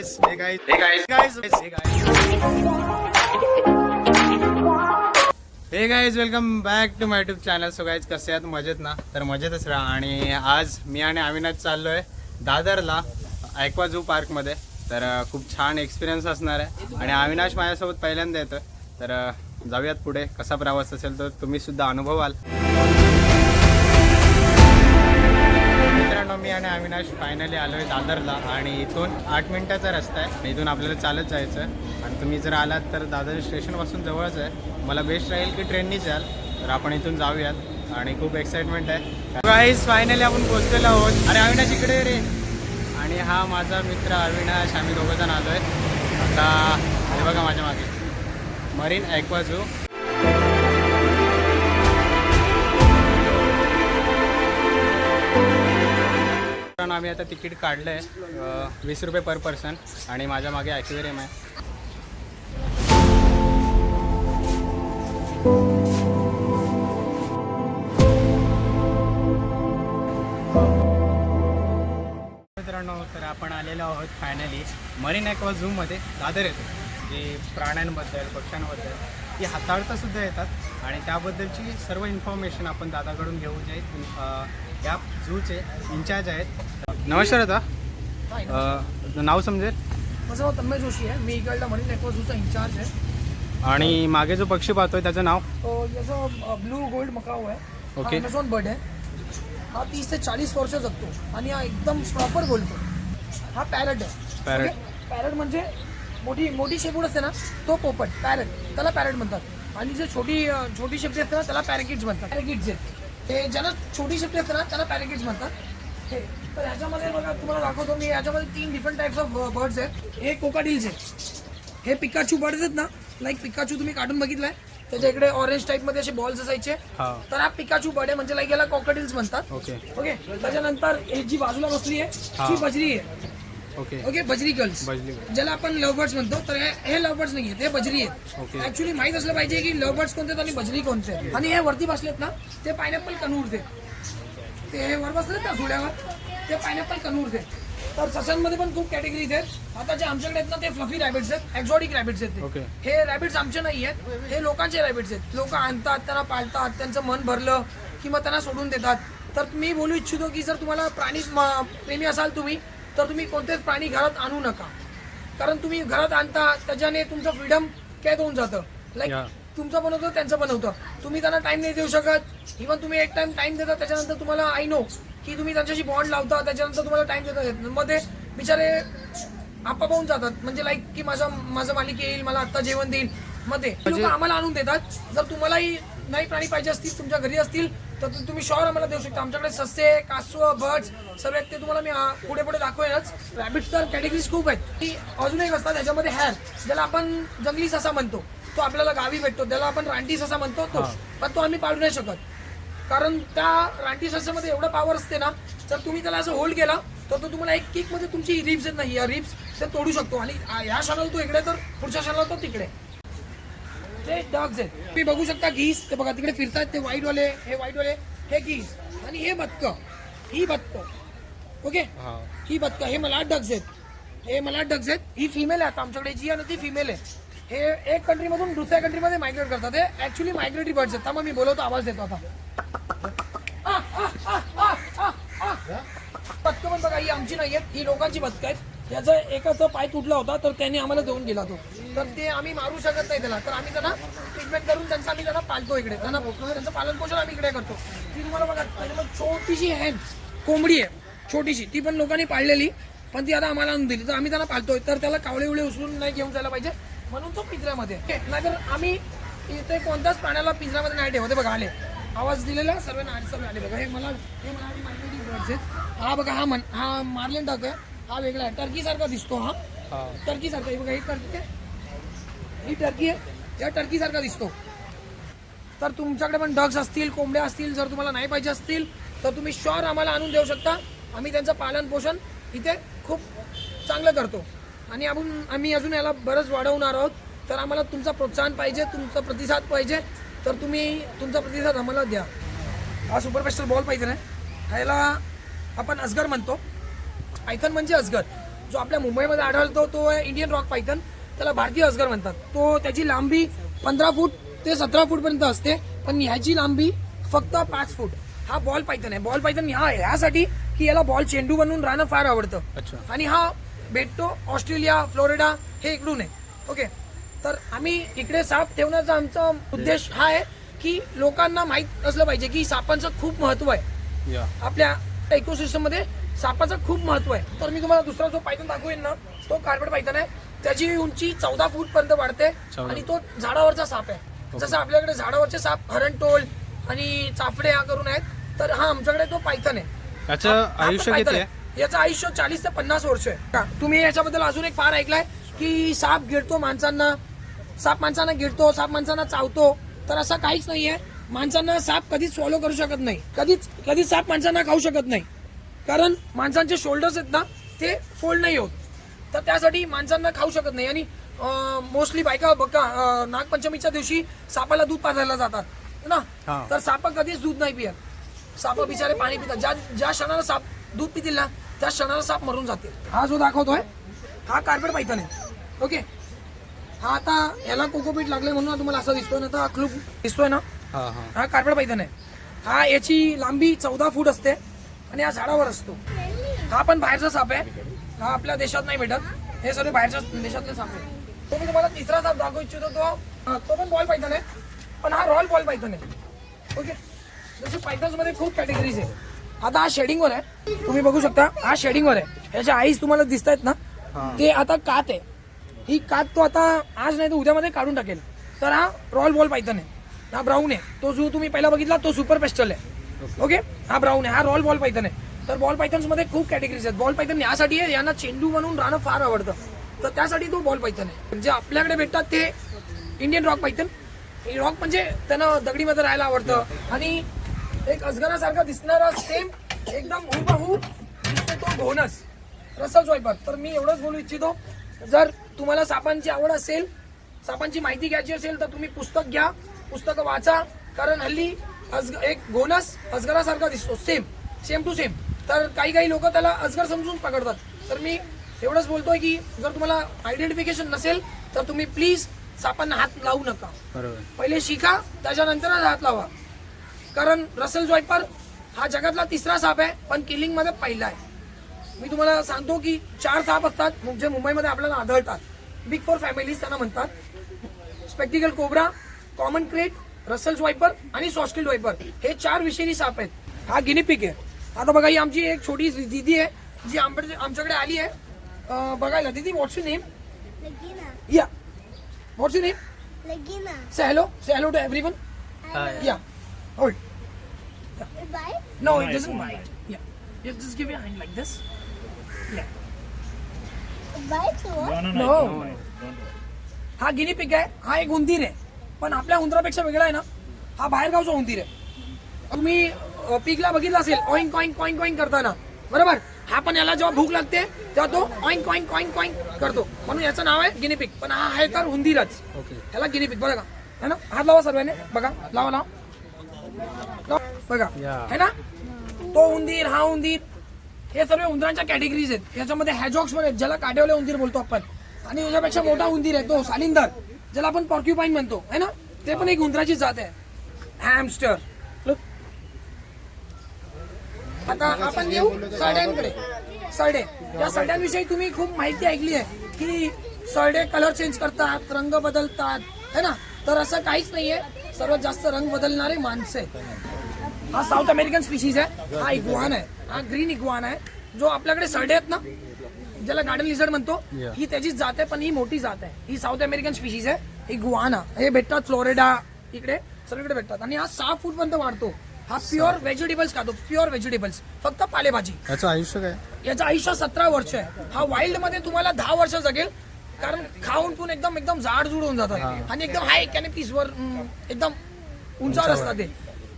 Guys hey guys hey guys Guys. Hey guys. Hey guys welcome back to my tube channel so guys कसे आहेत? मजेत ना? तर मजेतच राहा. आणि आज मी आणि अविनाश चाललोय दादरला ॲक्वा झू पार्कमध्ये तर खूप छान एक्सपिरियन्स असणार आहे. आणि अविनाश माझ्यासोबत पहिल्यांदा येतं तर जाऊयात पुढे. कसा प्रवास असेल तर तुम्ही सुद्धा अनुभवाल. आणि अविनाश फायनली आलो आहे दादरला आणि इथून आठ मिनिटाचा रस्ता आहे. इथून आपल्याला चालत जायचं आणि तुम्ही जर आलात तर दादर स्टेशनपासून जवळच आहे. मला बेस्ट राहील की ट्रेननीच याल. तर आपण इथून जाऊयात. आणि खूप एक्साइटमेंट आहे. गाईज फायनली आपण पोहोचलेलो आहोत. अरे अविनाश इकडे रे. आणि हा माझा मित्र अविनाश आम्ही दोघंजण आलो आहे आता हे बघा माझ्या मागे. मरीन ॲक्वाझू मित्रांनो, आम्ही आता तिकीट काढलं आहे वीस रुपये पर पर्सन आणि माझ्या मागे ॲक्वेरियम आहे. मित्रांनो तर आपण आलेलो आहोत फायनली मरीन ॲक्वा झूमध्ये दादर येतो. जे प्राण्यांबद्दल पक्ष्यांबद्दल ती हाताळता सुद्धा येतात. आणि त्याबद्दलची सर्व इन्फॉर्मेशन आपण दादाकडून घेऊ जे या झूचे इन्चार्ज आहेत. नमस्कार अं, नाव समजेल माझं नाव तन्मय जोशी आहे. मी इकडला म्हणून नेटवर्कचा इंचार्ज आहे. आणि मागे जो पक्षी पाहतोय त्याचं नाव? याचं ब्लू गोल्ड मकाऊ आहे. ओके. अमेझॉन बर्ड आहे. हा तीस ते चाळीस वर्ष जगतो. आणि हा एकदम प्रॉपर बोलतो हा पॅरट आहे. Parrot. पॅरट म्हणजे मोठी मोठी शेपूट असते ना तो पोपट पॅरट त्याला पॅरट म्हणतात. आणि जे छोटी छोटी शेपटी असते ना त्याला पॅराकिट्स म्हणतात. पॅराकिट्स आहेत. हे ज्यांना छोटी शेपटी असते ना त्याला पॅराकिट्स म्हणतात. हे तर ह्याच्यामध्ये बघा तुम्हाला दाखवतो मी याच्यामध्ये तीन डिफरंट टाईप्स ऑफ बर्ड्स आहेत. हे कोकाडिल्स आहेत. हे पिकाचू बर्ड्स आहेत ना लाईक पिकाचू तुम्ही काढून बघितलाय त्याच्या इकडे ऑरेंज टाईपमध्ये असे बॉल्स असायचे. हा. तर हा पिकाचू बर्ड आहे म्हणजे लाईक याला कॉकडिल्स म्हणतात. ओके ओके त्याच्यानंतर ही जी बाजूला बसली आहे. ही. बजरी आहे. ओके ओके बजरी गर्ल्स बजली ज्याला आपण लव बर्ड्स म्हणतो तर हे- हे लव बर्ड्स नाही ते बजरी आहेत. ओके ऍक्च्युली माहीत असलं पाहिजे की लव बर्ड्स कोणते आहेत आणि बजरी कोणते आहेत. आणि हे वरती बसलेत ना ते पायनॅपल कनूरचे ते हे वर बसलेत ना झुड्यावर ते पायनॅपल कनूरचे तर ससांमध्ये पण खूप कॅटेगरीज आहेत. आता जे आमच्याकडे आहेत ना ते फ्लफी रॅबिट्स आहेत एक्झॉटिक रॅबिट्स आहेत ओके. हे रॅबिट्स आमचे नाही आहेत हे लोकांचे रॅबिट्स आहेत. लोक आणतात त्यांना पाळतात त्यांचं मन भरलं की मग त्यांना सोडून देतात. तर मी बोलू इच्छितो की जर तुम्हाला प्राणी म- प्रेमी असाल तुम्ही तर तुम्ही कोणतेच प्राणी घरात आणू नका. कारण तुम्ही घरात आणता त्याच्याने तुमचं फ्रीडम कैद होऊन जातं. Like Yeah. तुमचं पण होतं त्यांचं पण होतं. तुम्ही त्यांना टाइम नाही देऊ शकत. इव्हन तुम्ही एक टाइम टाइम देता त्याच्यानंतर तुम्हाला आय नो की तुम्ही त्यांच्याशी बॉन्ड लावता त्याच्यानंतर तुम्हाला टाइम देता येत नाही. मध्ये बिचारे आपाप होऊन जातात. म्हणजे लाईक की माझा माझा मालिक येईल मला आत्ता जेवण देईल. मध्ये लोक आम्हाला आणून देतात. जर तुम्हालाही नाही प्राणी पाहिजे असतील तुमच्या घरी असतील तर तु- तुम्ही शॉर आम्हाला देऊ शकता. आमच्याकडे सस्ये कासव बर्ड्स सर्व आहेत ते तुम्हाला मी पुढे पुढे दाखवेनच. रॅबिट तर कॅटेगरीज खूप आहेत. की अजून एक असतात त्याच्यामध्ये हॅर ज्याला आपण जंगली ससा म्हणतो. तो आपल्याला गावी भेटतो त्याला आपण रानटी ससा म्हणतो तो. पण तो आम्ही पाळू नाही शकत. कारण त्या रानटी सस्यामध्ये एवढं पॉवर असते ना तर तुम्ही त्याला असं होल्ड केला तर तो तुम्हाला एक किकमध्ये तुमची रिप्स आहेत नाही. या रिप्स ते तोडू शकतो. आणि आ- या क्षणाला तो इकडे तर पुढच्या क्षणाला तो तिकडे. ते डॉग्स आहेत तुम्ही बघू शकता घीस ते बघा तिकडे फिरतात ते white वाले हे white वाले हे घीस. आणि हे बदक. ही बदक. ओके? हा. ही बदक. हे मला डग्स आहेत हे मला डग्स आहेत ही फिमेल आहे आता. आमच्याकडे जी आहे ना ती फिमेल आहे. हे एक कंट्रीमधून दुसऱ्या कंट्रीमध्ये मायग्रेट करतात. हे ऍक्च्युली मायग्रेटरी बर्ड्स आहेत. त्यामुळे मी बोलवतो आवाज देतो आता. बदकं पण बघा ही आमची नाही आहेत ही लोकांची बदकं आहेत. याचा एकाचा पाय तुटला होता तर त्याने आम्हाला देऊन गेला तो. तर ते आम्ही मारू शकत नाही त्याला. तर आम्ही त्यांना ट्रीटमेंट करून त्यांचं आम्ही त्यांना पालतो इकडे. त्यांना त्यांचं पालन पोषण आम्ही इकडे करतो. ती तुम्हाला बघा छोटीशी हॅन कोंबडी आहे. छोटीशी. ती पण लोकांनी पाळलेली पण ती आता आम्हाला आणून दिली. तर आम्ही त्यांना पाळतोय. तर त्याला कावळे उळे उचलून नाही घेऊन जायला पाहिजे. म्हणून तो पिंजऱ्यामध्ये आहे. नाहीतर आम्ही इथे कोणत्याच प्राण्याला पिंजऱ्यामध्ये नाही ठेवते. बघा आले. आवाज दिलेला सर्व ना सर्व आले. बघा हे मला हे मला हा बघा हा मन हा मार्लेन आहे. हा वेगळा आहे. टर्की सारखा दिसतो हा. हा. टर्की सारखा हे बघा ही आहे. ही टर्की आहे. या टर्कीसारखा दिसतो. तर तुमच्याकडे पण डग्स असतील कोंबड्या असतील जर तुम्हाला नाही पाहिजे असतील तर तुम्ही शॉर आम्हाला आणून देऊ शकता. आम्ही त्यांचं पालन पोषण इथे खूप चांगलं करतो. आणि आपण आम्ही अजून याला बरंच वाढवणार आहोत. तर आम्हाला तुमचा प्रोत्साहन पाहिजे तुमचा प्रतिसाद पाहिजे. तर तुम्ही तुमचा प्रतिसाद आम्हाला द्या. हा सुपरफेस्टल बॉल पाहिजे ना? ह्याला आपण अजगर म्हणतो. पायथन म्हणजे अजगर जो आपल्या मुंबईमध्ये आढळतो तो आहे इंडियन रॉक पायथन. त्याला भारतीय अजगर म्हणतात. तो त्याची लांबी पंधरा फूट ते सतरा फूट पर्यंत असते पण ह्याची लांबी फक्त पाच फूट. हा बॉल पायथन आहे. बॉल पायथन ह्या ह्यासाठी की याला बॉल चेंडू बनवून राहणं फार आवडतं. अच्छा. आणि हा भेटतो ऑस्ट्रेलिया फ्लोरिडा हे इकडून आहे. ओके. तर आम्ही इकडे साप ठेवण्याचा आमचा उद्देश हा आहे की लोकांना माहीत असलं पाहिजे की सापांचं खूप महत्त्व आहे. आपल्या इकोसिस्टममध्ये सापाचं खूप महत्त्व आहे. तर मी तुम्हाला दुसरा जो पायथन दाखवेन ना तो कार्पेट पायथन आहे. त्याची उंची चौदा फूट पर्यंत वाढते. आणि तो झाडावरचा साप आहे. जसं आपल्याकडे झाडावरचे साप हरणटोल आणि चाफडे हा करून आहेत तर हा आमच्याकडे तो पायथन आहे. त्याचं हा आयुष्य पण किती पायथन आहे. याचं आयुष्य चाळीस ते पन्नास वर्ष आहे. का? तुम्ही याच्याबद्दल अजून एक फार ऐकलाय की साप गिळतो माणसांना साप माणसांना गिळतो साप माणसांना चावतो तर असं काहीच नाहीये. माणसांना साप कधीच फॉलो करू शकत नाही. कधीच कधीच साप माणसांना खाऊ शकत नाही. कारण माणसांचे शोल्डर्स आहेत ना ते फोल्ड नाही होत. तर त्यासाठी माणसांना खाऊ शकत नाही. आणि मोस्टली बायका बघा नागपंचमीच्या दिवशी सापाला दूध पाजायला जातात ना. तर साप कधीच दूध नाही पियत. साप बिचारे पाणी पितात. ज्या ज्या क्षणाला साप दूध पितील ना त्या क्षणाला साप मरून जाते. हा जो दाखवतोय हा कार्पेट पायथन आहे. ओके? हा आता याला कोकोपीट लागले म्हणून तुम्हाला असं दिसतोय ना तर हा दिसतोय ना? हा कार्पेट पायथन आहे. हा याची लांबी चौदा फूट असते आणि हा झाडावर असतो. हा पण बाहेरचा साप आहे. हा आपल्या देशात नाही भेटत. हे सगळे बाहेरच्या देशातले साप आहे तो मी तुम्हाला तिसरा साप दाखवू इच्छितो तो तो पण बॉल पायथन आहे. पण हा रॉयल बॉल पायथन आहे. ओके जसे पायथन्समध्ये खूप कॅटेगरीज आहे. आता हा शेडिंगवर आहे. तुम्ही बघू शकता हा शेडिंगवर आहे. याच्या आईस तुम्हाला दिसत आहेत ना. ते आता कात आहे. ही कात तो आता आज नाही तर उद्यामध्ये काढून टाकेल. तर हा रॉयल बॉल पायथन आहे. हा ब्राऊन आहे. तो जो तुम्ही पहिला बघितला तो सुपर पेस्टल आहे. ओके हा ब्राऊन आहे. हा रॉयल बॉल पायथन आहे. तर बॉल पायथन्समध्ये खूप कॅटेगरीज आहेत. बॉल पायथन यासाठी आहे यांना चेंडू म्हणून राहणं फार आवडतं. तर त्यासाठी तो बॉल पायथन आहे. जे आपल्याकडे भेटतात ते इंडियन रॉक पायथन रॉक म्हणजे त्यांना दगडीमध्ये राहायला आवडतं. आणि एक अजगरासारखा दिसणारा सेम एकदम हुबहू दिसतो तो घोनस रसल स्वयंपाक तर मी एवढंच बोलू इच्छितो. जर तुम्हाला सापांची आवड असेल सापांची माहिती घ्यायची असेल तर तुम्ही पुस्तक घ्या. पुस्तकं वाचा. कारण हल्ली अजग एक घोनस अजगरासारखा दिसतो. सेम सेम टू सेम तर काही काही लोक त्याला अजगर समजून पकडतात. तर मी एवढंच बोलतोय की जर तुम्हाला आयडेंटिफिकेशन नसेल तर तुम्ही प्लीज सापांना हात लावू नका. बरोबर. पहिले शिका त्याच्यानंतरच हात लावा. कारण रसल जॉयपर हा जगातला तिसरा साप आहे पण किलिंगमध्ये पहिला आहे. मी तुम्हाला सांगतो की चार साप असतात जे मुंबईमध्ये आपल्याला आढळतात. बिग फोर फॅमिलीज त्यांना म्हणतात. Spectacle cobra common krait Russell viper आणि सॉस्टिल वायपर हे चार विषारी साप आहेत. हा गिनीपिक आहे. आता बघा ही आमची एक छोटी दिदी आहे जी आमच्या आमच्याकडे आली आहे बघायला दिदी व्हॉट्स यू। नेम या what's you name say hello say hello to every one या hold It bites? No, it doesn't bite. Yeah. You just give your hand like this. Yeah. Bites what? No. हा guinea pig आहे हा एक उंदीर आहे पण आपल्या उंदरापेक्षा वेगळा आहे ना हा बाहेरगावचा उंदीर आहे. तुम्ही अ, पिकला बघितला असेल ऑइंग कॉइंग कॉइंग कॉइंग करताना. बरोबर? हा पण याला जेव्हा भूक लागते तेव्हा तो ऑइंग कॉइंग कॉइंग कॉइंग करतो. म्हणून याचं नाव आहे गिनी पिक पण हा आहे तर उंदीरच. ओके ह्याला गिनी पिक बघा है ना? हात लावा सर्वांनी. बघा लावा लावा. बघा. है ना? तो उंदीर हा उंदीर. हे सर्व उंदरांच्या कॅटेगरीज आहेत. याच्यामध्ये हॅजॉक्स पण आहेत ज्याला काटेवले उंदीर बोलतो आपण. आणि याच्यापेक्षा मोठा उंदीर आहे तो सालिंदर. ज्याला आपण पॉर्क्युपाईन म्हणतो. है ना? ते पण एक उंदराची जात आहे. हॅमस्टर आता आपण येऊ सरड्यांकडे सरडे या सरड्यांविषयी तुम्ही खूप माहिती ऐकली आहे की सरडे कलर चेंज करतात रंग बदलतात है ना? तर असं काहीच नाहीये. सर्वात जास्त रंग बदलणारे माणसे हा साऊथ अमेरिकन स्पीशीज आहे. हा इग्वान आहे. हा ग्रीन इग्वान आहे. जो आपल्याकडे सरडे आहेत ना ज्याला गार्डन लिझर्ड म्हणतो. ही त्याचीच जात आहे पण ही मोठी जात आहे. ही साऊथ अमेरिकन स्पीशीज आहे. इग्वाना हे भेटतात फ्लोरिडा इकडे. सगळीकडे भेटतात. आणि हा सहा फूट पर्यंत वाढतो. हा प्युअर व्हेजिटेबल्स खातो प्युअर व्हेजिटेबल्स फक्त पालेभाजी. याचं आयुष्य काय? याचं आयुष्य सतरा वर्ष आहे. हा वाईल्डमध्ये तुम्हाला दहा वर्ष जगेल कारण खाऊन पिऊन एकदम एकदम जाड जुड होऊन जातात. आणि एकदम हाय कॅनेपीस वर हम्म, एकदम उंचावर असतात ते.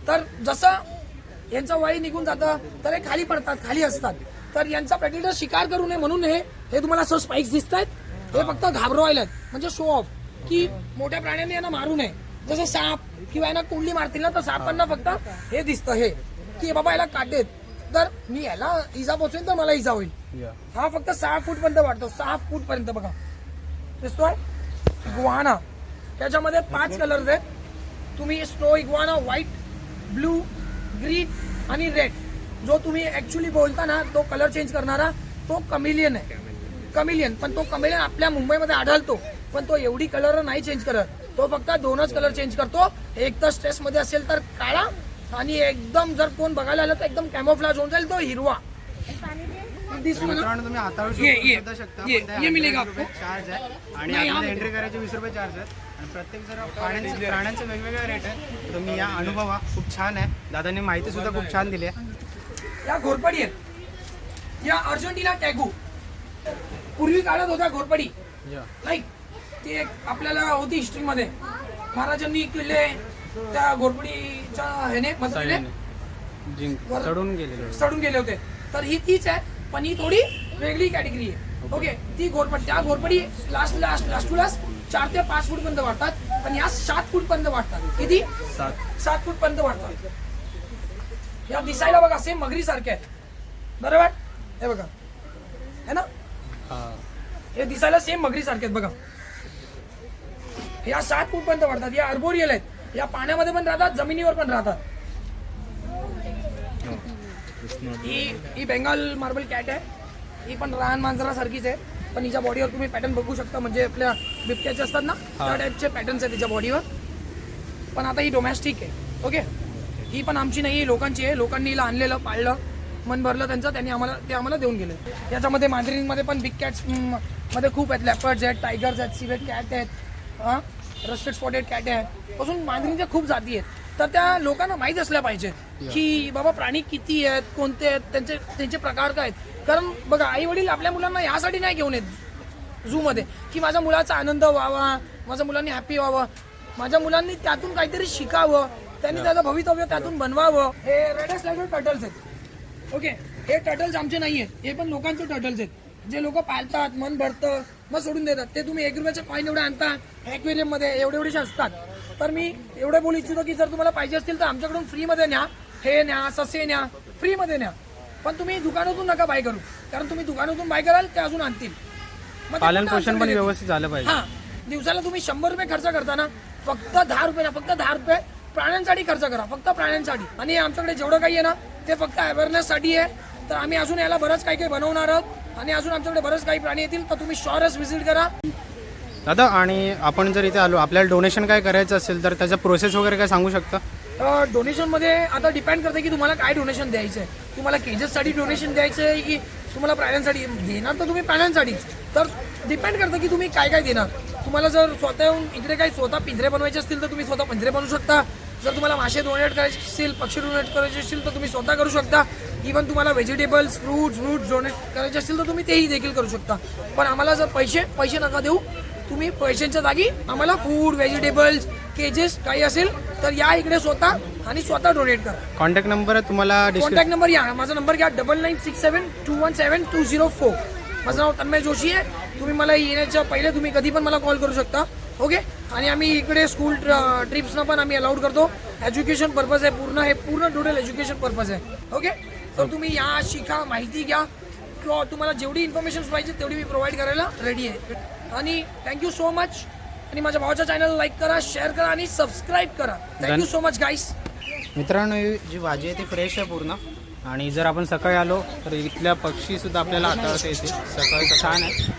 तर जसं यांचं वय निघून जातं तर हे खाली पडतात खाली असतात. तर यांचा प्रेडिटर शिकार करू नये म्हणून हे हे तुम्हाला असं स्पाइक्स दिसत आहेत हे. फक्त घाबरवायला म्हणजे शो ऑफ की मोठ्या प्राण्यांनी यांना मारू नये. जसं साप किंवा यांना कोंडली मारतील ना तर सापांना फक्त हे दिसतं हे की बाबा याला काटेत. तर मी याला इजा पोचवेन तर मला इजा होईल. हा फक्त सहा फूट पर्यंत वाढतो सहा फूट पर्यंत बघा. दिसतोय? इग्वाना. त्याच्यामध्ये पाच कलर आहेत. तुम्ही snow iguana white blue green आणि रेड जो तुम्ही ऍक्च्युली बोलता ना तो कलर चेंज करणारा तो कमिलियन आहे. कमिलियन पण तो कमिलियन आपल्या मुंबईमध्ये आढळतो. पण तो एवढी कलर नाही चेंज करत. तो फक्त दोनच कलर चेंज करतो. एक तर स्ट्रेस मध्ये असेल तर काळा आणि एकदम जर कोण बघायला आलं तर एकदम कॅमोफ्लाज होऊन जाईल तो हिरवा. तुम्ही हाताळू ये, शकता ये, सुद्धा शकता ये, पण ते ये मिलेगा 100 रुपये चार्ज आहे. आणि नाही, आतमध्ये हा. एंट्री करायचे वीस रुपये चार्ज आहेत. आणि प्रत्येक जर प्राण्यांचे प्राण्यांचे वेगवेगळे रेट आहे तुम्ही या अनुभवा. खूप छान आहे. दादांनी माहिती सुद्धा खूप छान दिली आहे. या घोरपडी आहेत. या अर्जेंटिना टॅगू. पूर्वी काळात होत्या घोरपडी. नाही ते एक आपल्याला होती हिस्ट्रीमध्ये. महाराजांनी किल्ले त्या घोरपडीच्या ह्याने मदतीने जिंक वर- चढून गेलेले चढून गेले होते. तर ही तीच आहे पण ही थोडी वेगळी कॅटेगरी आहे. ओके. ती घोरपडी त्या Ghorpadi last last last to last चार ते पाच फूट पर्यंत वाढतात पण या सात फूट पर्यंत वाढतात. किती? सात. सात फूट पर्यंत वाढतात. या दिसायला बघा सेम मगरी सारखे आहेत. बरोबर? हे बघा. है ना? हा. हे दिसायला सेम मगरी सारखे आहेत बघा. या सात फूट पर्यंत वाढतात. या अर्बोरियल आहेत. या पाण्यामध्ये पण राहतात जमिनीवर पण राहतात. ही. ही बेंगाल मार्बल कॅट आहे. ही पण रान मांजरासारखीच आहे. पण हिच्या बॉडीवर तुम्ही पॅटर्न बघू शकता. म्हणजे आपल्या बिबट्याचे असतात ना त्या टाईपचे पॅटर्न्स आहेत तिच्या बॉडीवर पण आता ही डोमॅस्टिक आहे. ओके ही पण आमची नाही आहे लोकांची आहे. लोकांनी हिला आणलेलं पाळलं मन भरलं त्यांचं. त्यांनी आम्हाला ते आम्हाला देऊन गेले. याच्यामध्ये मांजरींमध्ये पण बिग कॅट्समध्ये खूप आहेत. लेपर्ड्स आहेत टायगर्स आहेत सिवेट कॅट आहेत. हां? रस्टेड स्पॉटेड कॅट आहे. अजून मांजरींच्या खूप जाती आहेत. तर त्या लोकांना माहीत असल्या पाहिजे की बाबा प्राणी किती आहेत कोणते आहेत त्यांचे त्यांचे प्रकार काय आहेत. कारण बघा आई वडील आपल्या मुलांना यासाठी नाही घेऊन येत झू मध्ये की माझ्या मुलाचा आनंद व्हावा माझ्या मुलांनी हॅपी व्हावं. माझ्या मुलांनी त्यातून काहीतरी शिकावं त्यांनी त्याचं भवितव्य त्यातून बनवावं. हे रेडस लाईडर टर्टल्स आहेत. ओके हे टर्टल्स आमचे नाही आहेत हे पण लोकांचे टर्टल्स आहेत. जे लोक पाळतात मन भरतं मग सोडून देतात. ते तुम्ही एक रुपयाचे कॉईन एवढे आणता ॲक्वेरियममध्ये एवढे एवढेसे असतात. तर मी एवढे बोलू इच्छितो की जर तुम्हाला पाहिजे असतील तर आमच्याकडून फ्रीमध्ये न्या. हे न्या ससे न्या फ्रीमध्ये न्या. पण तुम्ही दुकानातून नका बाय करू. कारण तुम्ही दुकानातून बाय कराल ते अजून आणतील. पालन पोषण पण. व्यवस्थित झालं पाहिजे. हा. दिवसाला तुम्ही शंभर रुपये खर्च करता ना फक्त दहा रुपये ना फक्त दहा रुपये प्राण्यांसाठी खर्च करा. फक्त प्राण्यांसाठी. आणि आमच्याकडे जेवढं काही आहे ना ते फक्त अवेअरनेस साठी आहे. तर आम्ही अजून याला बरंच काही काही बनवणार आहोत. आणि अजून आमच्याकडे बरंच काही प्राणी येतील तर तुम्ही शॉरच व्हिजिट करा. दादा आणि आपण जर इथे आलो आपल्याला डोनेशन काय करायचं असेल तर त्याचा प्रोसेस वगैरे काय सांगू शकता? डोनेशनमध्ये आता डिपेंड करते की तुम्हाला काय डोनेशन द्यायचं आहे. तुम्हाला केजेससाठी डोनेशन द्यायचं आहे की तुम्हाला प्राण्यांसाठी? देणार तर तुम्ही प्राण्यांसाठीच तर डिपेंड करतं की तुम्ही काय काय देणार. तुम्हाला जर स्वतः येऊन इकडे काही स्वतः पिंजरे बनवायचे असतील तर तुम्ही स्वतः पिंजरे बनवू शकता. जर तुम्हाला मासे डोनेट करायचे असतील पक्षी डोनेट करायचे असतील तर तुम्ही स्वतः करू शकता. इवन तुम्हाला व्हेजिटेबल्स फ्रूट्स फ्रूट्स डोनेट करायचे असतील तर तुम्ही तेही देखील करू शकता. पण आम्हाला जर पैसे पैसे नका देऊ. तुम्ही पैशांच्या जागी आम्हाला फूड व्हेजिटेबल्स केजेस काही असेल तर या इकडे स्वतः आणि स्वतः डोनेट करा. कॉन्टॅक्ट नंबर आहे तुम्हाला कॉन्टॅक्ट नंबर या. माझा नंबर घ्या. Double nine six seven two one seven two zero four माझं नाव तन्मय जोशी आहे. तुम्ही मला येण्याच्या पहिले तुम्ही कधी पण मला कॉल करू शकता. ओके आणि आम्ही इकडे स्कूल ट्रिप्सना पण आम्ही अलाउड करतो. एज्युकेशन पर्पज आहे पूर्ण. हे पूर्ण टोटल एज्युकेशन पर्पज आहे. ओके तर तुम्ही या शिका माहिती घ्या. किंवा तुम्हाला जेवढी इन्फॉर्मेशन पाहिजे तेवढी मी प्रोव्हाइड करायला रेडी आहे. आणि थँक्यू सो मच आणि माझ्या भावाच्या चॅनल लाईक करा शेअर करा आणि सबस्क्राईब करा. थँक्यू सो मच गाईस मित्रांनो ही जी भाजी आहे ती फ्रेश आहे पूर्ण. आणि जर आपण सकाळी आलो तर इथल्या पक्षी सुद्धा आपल्याला हाताळता येते सकाळी छान आहे.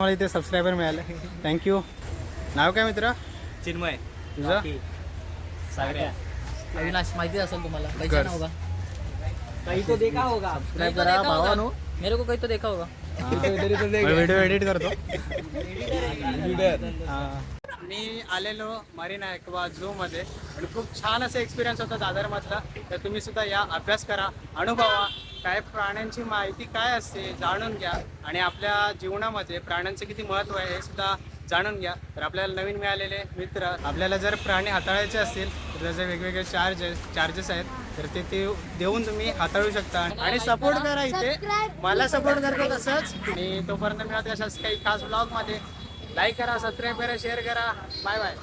मला इथे सबस्क्रायबर मिळाले. थँक्यू नाव काय मित्र? चिन्मय. तुझं? अविनाश माहिती असेल तुम्हाला. काही तो देखा होगा। कहीं तो देखा होगा। मेरे को कहीं तो देखा होगा। व्हिडिओ एडिट करतो मी आलेलो मरीना एक्वा झू मध्ये आणि खूप छान असा एक्सपिरियन्स होता दादरमधला. तर तुम्ही सुद्धा या अभ्यास करा अनुभवा. काय प्राण्यांची माहिती काय असते जाणून घ्या. आणि आपल्या जीवनामध्ये प्राण्यांचं किती महत्त्व आहे हे सुद्धा जाणून घ्या. तर आपल्याला नवीन मिळालेले मित्र आपल्याला जर प्राणी हाताळायचे असतील तर त्याचे वेगवेगळे चार्जेस चार्जेस आहेत. तर ते ते देऊन तुम्ही हाताळू शकता. आणि सपोर्ट करा इथे. मला सपोर्ट करतो तसंच. आणि तोपर्यंत मिळत अशाच काही खास ब्लॉगमध्ये लाईक करा सबस्क्राईब करा शेअर करा. Bye bye